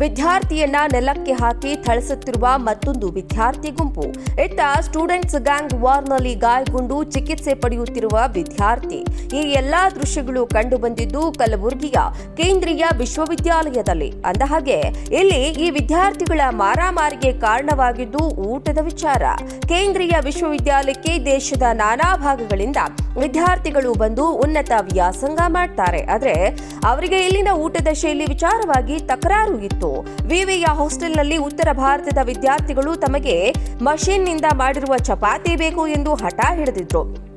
ವಿದ್ಯಾರ್ಥಿಯನ್ನ ನೆಲಕ್ಕೆ ಹಾಕಿ ಥಳಿಸುತ್ತಿರುವ ಮತ್ತೊಂದು ವಿದ್ಯಾರ್ಥಿ ಗುಂಪು. ಇತ್ತ ಸ್ಟೂಡೆಂಟ್ಸ್ ಗ್ಯಾಂಗ್ ವಾರ್ನಲ್ಲಿ ಗಾಯಗೊಂಡು ಚಿಕಿತ್ಸೆ ಪಡೆಯುತ್ತಿರುವ ವಿದ್ಯಾರ್ಥಿ. ಈ ಎಲ್ಲಾ ದೃಶ್ಯಗಳು ಕಂಡುಬಂದಿದ್ದು ಕಲಬುರಗಿಯ ಕೇಂದ್ರೀಯ ವಿಶ್ವವಿದ್ಯಾಲಯದಲ್ಲಿ. ಅಂದಹಾಗೆ ಇಲ್ಲಿ ಈ ವಿದ್ಯಾರ್ಥಿಗಳ ಮಾರಾಮಾರಿಗೆ ಕಾರಣವಾಗಿದ್ದು ಊಟದ ವಿಚಾರ. ಕೇಂದ್ರೀಯ ವಿಶ್ವವಿದ್ಯಾಲಯಕ್ಕೆ ದೇಶದ ನಾನಾ ಭಾಗಗಳಿಂದ ವಿದ್ಯಾರ್ಥಿಗಳು ಬಂದು ಉನ್ನತ ವ್ಯಾಸಂಗ ಮಾಡ್ತಾರೆ. ಆದ್ರೆ ಅವರಿಗೆ ಇಲ್ಲಿನ ಊಟದ ಶೈಲಿ ವಿಚಾರವಾಗಿ ತಕರಾರು ಇತ್ತು. ವಿವಿಯ ಹಾಸ್ಟೆಲ್ನಲ್ಲಿ ಉತ್ತರ ಭಾರತದ ವಿದ್ಯಾರ್ಥಿಗಳು ತಮಗೆ ಮಷೀನ್ನಿಂದ ಮಾಡಿರುವ ಚಪಾತಿ ಬೇಕು ಎಂದು ಹಠ ಹಿಡಿದಿದ್ರು.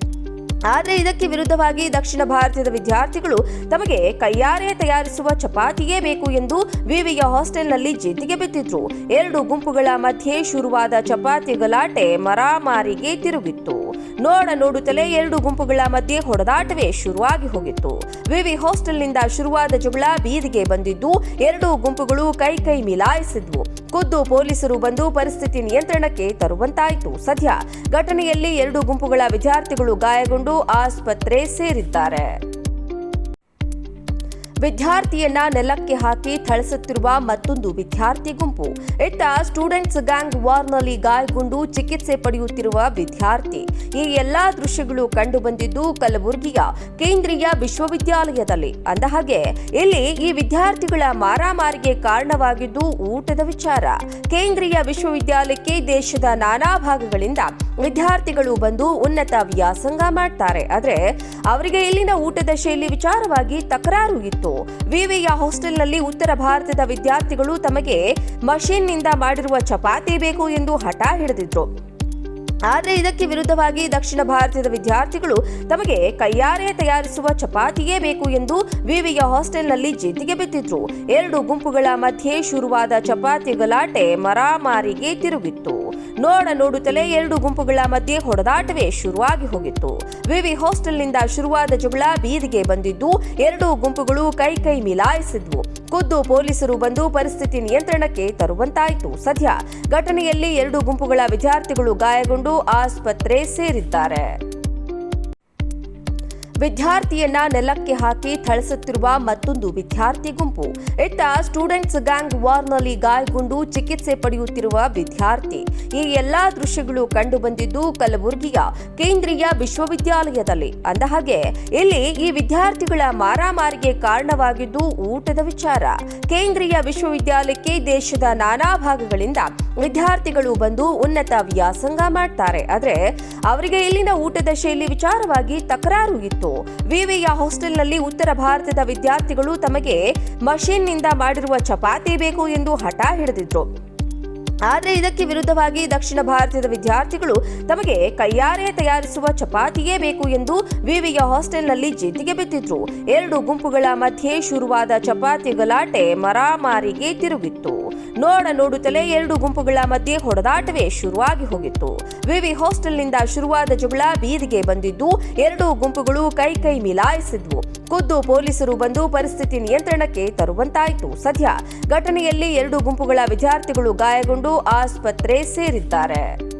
ಆದರೆ ಇದಕ್ಕೆ ವಿರುದ್ಧವಾಗಿ ದಕ್ಷಿಣ ಭಾರತದ ವಿದ್ಯಾರ್ಥಿಗಳು ತಮಗೆ ಕೈಯಾರೆ ತಯಾರಿಸುವ ಚಪಾತಿಯೇ ಬೇಕು ಎಂದು ವಿವಿಯ ಹಾಸ್ಟೆಲ್ನಲ್ಲಿ ಜಿದ್ದಿಗೆ ಬಿದ್ದಿದ್ರು. ಎರಡು ಗುಂಪುಗಳ ಮಧ್ಯೆ ಶುರುವಾದ ಚಪಾತಿ ಗಲಾಟೆ ಮರಾಮಾರಿಗೆ ತಿರುಗಿತ್ತು. ನೋಡ ನೋಡುತ್ತಲೇ ಎರಡು ಗುಂಪುಗಳ ಮಧ್ಯೆ ಹೊಡೆದಾಟವೇ ಶುರುವಾಗಿ ಹೋಗಿತ್ತು. ವಿವಿ ಹಾಸ್ಟೆಲ್ನಿಂದ ಶುರುವಾದ ಜಗಳ ಬೀದಿಗೆ ಬಂದಿದ್ದು, ಎರಡು ಗುಂಪುಗಳು ಕೈ ಕೈ ಮಿಲಾಯಿಸಿದ್ವು. ಖುದ್ದು ಪೊಲೀಸರು ಬಂದು ಪರಿಸ್ಥಿತಿ ನಿಯಂತ್ರಣಕ್ಕೆ ತರುವಂತಾಯಿತು. ಸದ್ಯ ಘಟನೆಯಲ್ಲಿ ಎರಡು ಗುಂಪುಗಳ ವಿದ್ಯಾರ್ಥಿಗಳು ಗಾಯಗೊಂಡು ಆಸ್ಪತ್ರೆ ಸೇರಿದ್ದಾರೆ. ವಿದ್ಯಾರ್ಥಿಯನ್ನ ನೆಲಕ್ಕೆ ಹಾಕಿ ಥಳಿಸುತ್ತಿರುವ ಮತ್ತೊಂದು ವಿದ್ಯಾರ್ಥಿ ಗುಂಪು. ಇತ್ತ ಸ್ಟೂಡೆಂಟ್ಸ್ ಗ್ಯಾಂಗ್ ವಾರ್ನಲ್ಲಿ ಗಾಯಗೊಂಡು ಚಿಕಿತ್ಸೆ ಪಡೆಯುತ್ತಿರುವ ವಿದ್ಯಾರ್ಥಿ. ಈ ಎಲ್ಲಾ ದೃಶ್ಯಗಳು ಕಂಡುಬಂದಿದ್ದು ಕಲಬುರಗಿಯ ಕೇಂದ್ರೀಯ ವಿಶ್ವವಿದ್ಯಾಲಯದಲ್ಲಿ. ಅಂದಹಾಗೆ ಇಲ್ಲಿ ಈ ವಿದ್ಯಾರ್ಥಿಗಳ ಮಾರಾಮಾರಿಗೆ ಕಾರಣವಾಗಿದ್ದು ಊಟದ ವಿಚಾರ. ಕೇಂದ್ರೀಯ ವಿಶ್ವವಿದ್ಯಾಲಯಕ್ಕೆ ದೇಶದ ನಾನಾ ಭಾಗಗಳಿಂದ ವಿದ್ಯಾರ್ಥಿಗಳು ಬಂದು ಉನ್ನತ ವ್ಯಾಸಂಗ ಮಾಡ್ತಾರೆ. ಆದ್ರೆ, ಅವರಿಗೆ ಇಲ್ಲಿನ ಊಟದ ಶೈಲಿ ವಿಚಾರವಾಗಿ ತಕರಾರು ಇತ್ತು. ವಿವಿಯ ಹಾಸ್ಟೆಲ್ನಲ್ಲಿ ಉತ್ತರ ಭಾರತದ ವಿದ್ಯಾರ್ಥಿಗಳು ತಮಗೆ ಮಷೀನ್ನಿಂದ ಮಾಡಿರುವ ಚಪಾತಿ ಬೇಕು ಎಂದು ಹಠ ಹಿಡಿದಿದ್ರು. ಆದರೆ ಇದಕ್ಕೆ ವಿರುದ್ಧವಾಗಿ ದಕ್ಷಿಣ ಭಾರತದ ವಿದ್ಯಾರ್ಥಿಗಳು ತಮಗೆ ಕೈಯಾರೆ ತಯಾರಿಸುವ ಚಪಾತಿಯೇ ಬೇಕು ಎಂದು ವಿವಿಯ ಹಾಸ್ಟೆಲ್ನಲ್ಲಿ ಜಿದ್ದಿಗೆ ಬಿದ್ದಿದ್ರು. ಎರಡು ಗುಂಪುಗಳ ಮಧ್ಯೆ ಶುರುವಾದ ಚಪಾತಿ ಗಲಾಟೆ ಮರಾಮಾರಿಗೆ ತಿರುಗಿತ್ತು. ನೋಡ ನೋಡುತ್ತಲೇ ಎರಡು ಗುಂಪುಗಳ ಮಧ್ಯೆ ಹೊಡೆದಾಟವೇ ಶುರುವಾಗಿ ಹೋಗಿತ್ತು. ವಿವಿ ಹಾಸ್ಟೆಲ್ನಿಂದ ಶುರುವಾದ ಜಗಳ ಬೀದಿಗೆ ಬಂದಿದ್ದು, ಎರಡು ಗುಂಪುಗಳು ಕೈ ಕೈ ಮಿಲಾಯಿಸಿದ್ವು. ಖುದ್ದು ಪೊಲೀಸರು ಬಂದು ಪರಿಸ್ಥಿತಿ ನಿಯಂತ್ರಣಕ್ಕೆ ತರುವಂತಾಯಿತು. ಸದ್ಯ ಘಟನೆಯಲ್ಲಿ ಎರಡು ಗುಂಪುಗಳ ವಿದ್ಯಾರ್ಥಿಗಳು ಗಾಯಗೊಂಡು ಆಸ್ಪತ್ರೆ ಸೇರಿದ್ದಾರೆ. ವಿದ್ಯಾರ್ಥಿಯನ್ನ ನೆಲಕ್ಕೆ ಹಾಕಿ ಥಳಿಸುತ್ತಿರುವ ಮತ್ತೊಂದು ವಿದ್ಯಾರ್ಥಿ ಗುಂಪು. ಇತ್ತ ಸ್ಟೂಡೆಂಟ್ಸ್ ಗ್ಯಾಂಗ್ ವಾರ್ನಲ್ಲಿ ಗಾಯಗೊಂಡು ಚಿಕಿತ್ಸೆ ಪಡೆಯುತ್ತಿರುವ ವಿದ್ಯಾರ್ಥಿ. ಈ ಎಲ್ಲಾ ದೃಶ್ಯಗಳು ಕಂಡುಬಂದಿದ್ದು ಕಲಬುರಗಿಯ ಕೇಂದ್ರೀಯ ವಿಶ್ವವಿದ್ಯಾಲಯದಲ್ಲಿ. ಅಂದಹಾಗೆ ಇಲ್ಲಿ ಈ ವಿದ್ಯಾರ್ಥಿಗಳ ಮಾರಾಮಾರಿಗೆ ಕಾರಣವಾಗಿದ್ದು ಊಟದ ವಿಚಾರ. ಕೇಂದ್ರೀಯ ವಿಶ್ವವಿದ್ಯಾಲಯಕ್ಕೆ ದೇಶದ ನಾನಾ ಭಾಗಗಳಿಂದ ವಿದ್ಯಾರ್ಥಿಗಳು ಬಂದು ಉನ್ನತ ವ್ಯಾಸಂಗ ಮಾಡ್ತಾರೆ. ಆದ್ರೆ ಅವರಿಗೆ ಇಲ್ಲಿನ ಊಟದ ಶೈಲಿ ವಿಚಾರವಾಗಿ ತಕರಾರು ಇತ್ತು. ವಿವಿಯ ಹಾಸ್ಟೆಲ್ನಲ್ಲಿ ಉತ್ತರ ಭಾರತದ ವಿದ್ಯಾರ್ಥಿಗಳು ತಮಗೆ ಮಷೀನ್ನಿಂದ ಮಾಡಿರುವ ಚಪಾತಿ ಬೇಕು ಎಂದು ಹಠ ಹಿಡಿದಿದ್ರು. ಆದರೆ ಇದಕ್ಕೆ ವಿರುದ್ಧವಾಗಿ ದಕ್ಷಿಣ ಭಾರತದ ವಿದ್ಯಾರ್ಥಿಗಳು ತಮಗೆ ಕೈಯಾರೆ ತಯಾರಿಸುವ ಚಪಾತಿಯೇ ಬೇಕು ಎಂದು ವಿವಿಯ ಹಾಸ್ಟೆಲ್ನಲ್ಲಿ ಜಿದ್ದಿಗೆ ಬಿದ್ದಿದ್ರು. ಎರಡು ಗುಂಪುಗಳ ಮಧ್ಯೆ ಶುರುವಾದ ಚಪಾತಿ ಗಲಾಟೆ ಮರಾಮಾರಿಗೆ ತಿರುಗಿತ್ತು. ನೋಡ ನೋಡುತ್ತಲೇ ಎರಡು ಗುಂಪುಗಳ ಮಧ್ಯೆ ಹೊಡೆದಾಟವೇ ಶುರುವಾಗಿ ಹೋಗಿತ್ತು. ವಿವಿ ಹಾಸ್ಟೆಲ್ನಿಂದ ಶುರುವಾದ ಜಗಳ ಬೀದಿಗೆ ಬಂದಿದ್ದು, ಎರಡು ಗುಂಪುಗಳು ಕೈ ಕೈ ಮಿಲಾಯಿಸಿದ್ವು. ಖುದ್ದು ಪೊಲೀಸರು ಬಂದು ಪರಿಸ್ಥಿತಿ ನಿಯಂತ್ರಣಕ್ಕೆ ತರುವಂತಾಯಿತು. ಸದ್ಯ ಘಟನೆಯಲ್ಲಿ ಎರಡು ಗುಂಪುಗಳ ವಿದ್ಯಾರ್ಥಿಗಳು ಗಾಯಗೊಂಡು ಆಸ್ಪತ್ರೆ ಸೇರಿದ್ದಾರೆ.